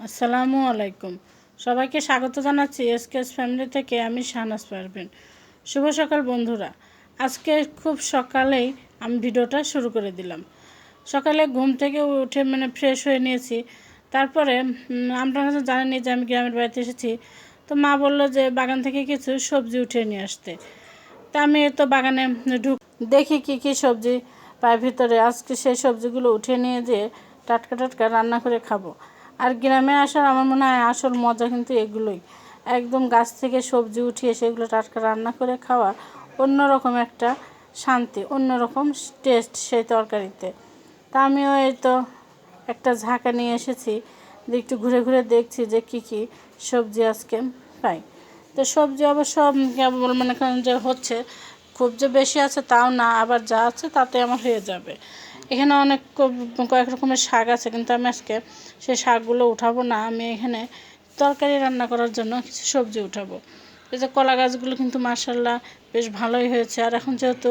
আসসালামু আলাইকুম। সবাইকে স্বাগত জানাচ্ছি এসকেএস ফ্যামিলি থেকে আমি শাহনাজ পারভিন। শুভ সকাল বন্ধুরা। আজকে খুব সকালেই আমি ভিডিওটা শুরু করে দিলাম। সকালে ঘুম থেকে উঠে মানে ফ্রেশ হয়ে নিয়েছি। তারপরে আপনারা হয়তো জানেনই যে আমি গ্রামের বাড়িতে এসেছি। তো মা বলল যে বাগান থেকে কিছু সবজি উঠে নিয়ে আসতে। তা আমি তো বাগানে ঢুক, দেখি কি কি সবজি পায় ভিতরে। আজকে সেই সবজিগুলো উঠে নিয়ে যেয়ে টাটকা টাটকা রান্না করে খাব। আর গ্রামে আসার আমার মনে হয় আসল মজা কিন্তু এগুলোই। একদম গাছ থেকে সবজি উঠিয়ে সেগুলো টাটকা রান্না করে খাওয়া, অন্যরকম একটা শান্তি, অন্যরকম টেস্ট সেই তরকারিতে। তা আমিও এই তো একটা ঝাঁকা নিয়ে এসেছি একটু ঘুরে ঘুরে দেখছি যে কি কি সবজি আজকে পাই। তো সবজি অবশ্য কেবল মনে করেন যে হচ্ছে, খুব যে বেশি আছে তাও না, আবার যা আছে তাতে আমার হয়ে যাবে। এখানে অনেক কয়েক রকমের শাক আছে, কিন্তু আমি আজকে সেই শাকগুলো উঠাবো না। আমি এখানে তরকারি রান্না করার জন্য কিছু সবজি উঠাবো। এই যে কলা গাছগুলো কিন্তু মার্শাল্লাহ বেশ ভালোই হয়েছে। আর এখন যেহেতু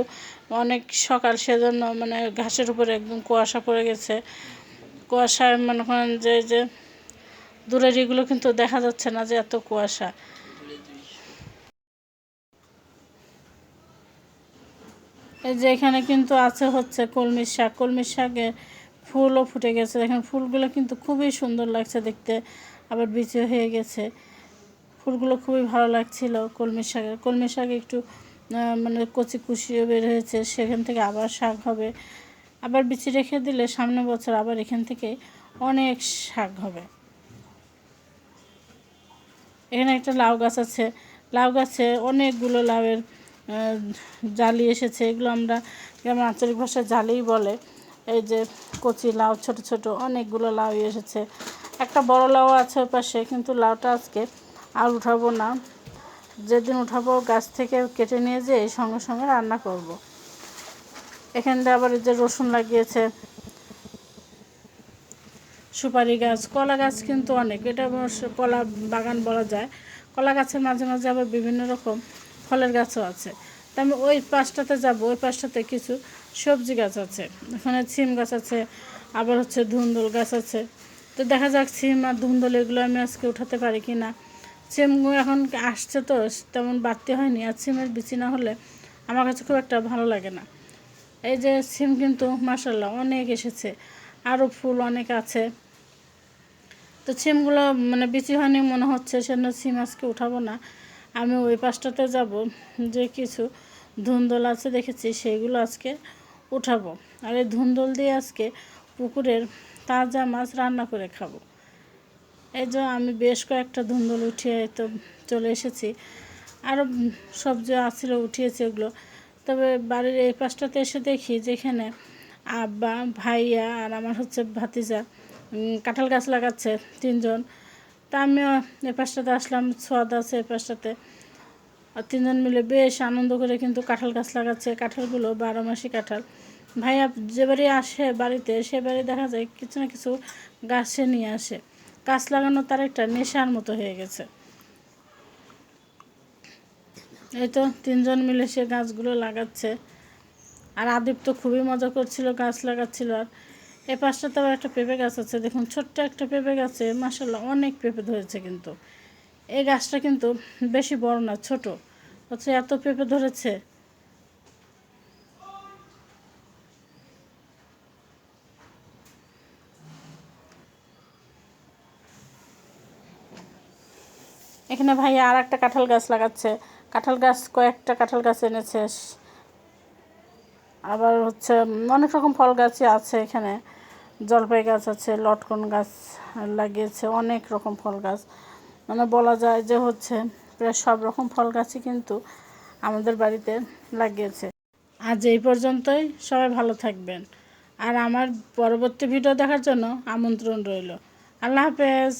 অনেক সকাল, সেজন্য মানে ঘাসের উপরে একদম কুয়াশা পড়ে গেছে। কুয়াশায় মনে করেন যে যে দূরের এগুলো কিন্তু দেখা যাচ্ছে না যে এত কুয়াশা। যে এখানে কিন্তু আছে হচ্ছে কলমি শাক। কলমি শাকে ফুলও ফুটে গেছে। দেখেন ফুলগুলো কিন্তু খুবই সুন্দর লাগছে দেখতে। আবার বিচে হয়ে গেছে। ফুলগুলো খুবই ভালো লাগছিল কলমি শাকের। কলমি শাক একটু মানে কচি কুচিও বের হয়েছে। সেখান থেকে আবার শাক হবে। আবার বিচি রেখে দিলে সামনে বছর আবার এখান থেকে অনেক শাক হবে। এখানে একটা লাউ গাছ আছে। লাউ গাছে অনেকগুলো লাউয়ের জালি এসেছে, এগুলো আমরা গ্রামের আঞ্চলিক ভাষায় জালিই বলে। এই যে কচি লাউ, ছোট ছোট অনেকগুলো লাউ এসেছে। একটা বড় লাউ আছে ওই পাশে, কিন্তু লাউটা আজকে আর উঠাবো না। যেদিন উঠাবো, গাছ থেকে কেটে নিয়ে যেয়ে সঙ্গে সঙ্গে রান্না করব। এখানটা আবার যে রসুন লাগিয়েছে। সুপারি গাছ, কলা গাছ কিন্তু অনেক। এটা কলা বাগান বলা যায়। কলা গাছের মাঝে মাঝে আবার বিভিন্ন রকম ফলের গাছও আছে। তা আমি ওই পাশটাতে যাব, ওই পাশটাতে কিছু সবজি গাছ আছে। ওখানে সিম গাছ আছে, আবার হচ্ছে ধুন্দুল গাছ আছে। তো দেখা যাক সিম আর ধুন্দুল এগুলো আমি আজকে উঠাতে পারি কি না। সিমগুলো এখন আসছে তো, তেমন বাড়তে হয়নি। আর সিমের বিচি না হলে আমার কাছে খুব একটা ভালো লাগে না। এই যে সিম কিন্তু মাসাল্লাহ অনেক এসেছে। আরও ফুল অনেক আছে। তো সিমগুলো মানে বিচি হয়নি মনে হচ্ছে, সেজন্য সিম আজকে উঠাবো না। আমি ওই পাশটাতে যাব, যে কিছু ধুন্দল আছে দেখেছি সেইগুলো আজকে উঠাবো। আর এই ধুন্দল দিয়ে আজকে পুকুরের তাজা মাছ রান্না করে খাব। এই যে আমি বেশ কয়েকটা ধুন্দল উঠিয়ে তো চলে এসেছি। আরও সবজি আছিল, উঠিয়েছি ওগুলো। তবে বাড়ির এই পাশটাতে এসে দেখি যেখানে আব্বা, ভাইয়া আর আমার হচ্ছে ভাতিজা কাঁঠাল গাছ লাগাচ্ছে তিনজন। তা আমিও এই পাশটাতে আসলাম, সোয়াদ আছে এই পাশটাতে। তিনজন মিলে বেশ আনন্দ করে কিন্তু কাঁঠাল গাছ লাগাচ্ছে, কাঁঠালগুলো বারো মাসি কাঁঠাল। ভাইয়া যে বাড়ি আসে বাড়িতে, সে বাড়ি দেখা যায় কিছু না কিছু গাছে নিয়ে আসে। গাছ লাগানো তার একটা নেশার মতো হয়ে গেছে। এই তো তিনজন মিলে সে গাছগুলো লাগাচ্ছে। আর আদিপ তো খুবই মজা করছিল গাছ লাগাচ্ছিল। আর এ পাশটাতে আবার একটা পেঁপে গাছ আছে। দেখুন, ছোট্ট একটা পেঁপে গাছে মাসাল্লাহ অনেক পেঁপে ধরেছে কিন্তু। এই গাছটা কিন্তু বেশি বড় না, ছোট। অথচ এত পেঁপে ধরেছে। এখানে ভাইয়া আর একটা কাঁঠাল গাছ লাগাচ্ছে। কাঁঠাল গাছ, কয়েকটা কাঁঠাল গাছ এনেছে। আবার হচ্ছে অনেক রকম ফল গাছই আছে এখানে। জলপাই গাছ আছে, লটকন গাছ লাগিয়েছে, অনেক রকম ফল গাছ। মানে বলা যায় যে হচ্ছে প্রায় সব রকম ফল গাছই কিন্তু আমাদের বাড়িতে লাগিয়েছে। আজ এই পর্যন্তই, সবাই ভালো থাকবেন। আর আমার পরবর্তী ভিডিও দেখার জন্য আমন্ত্রণ রইল। আল্লাহ হাফেজ।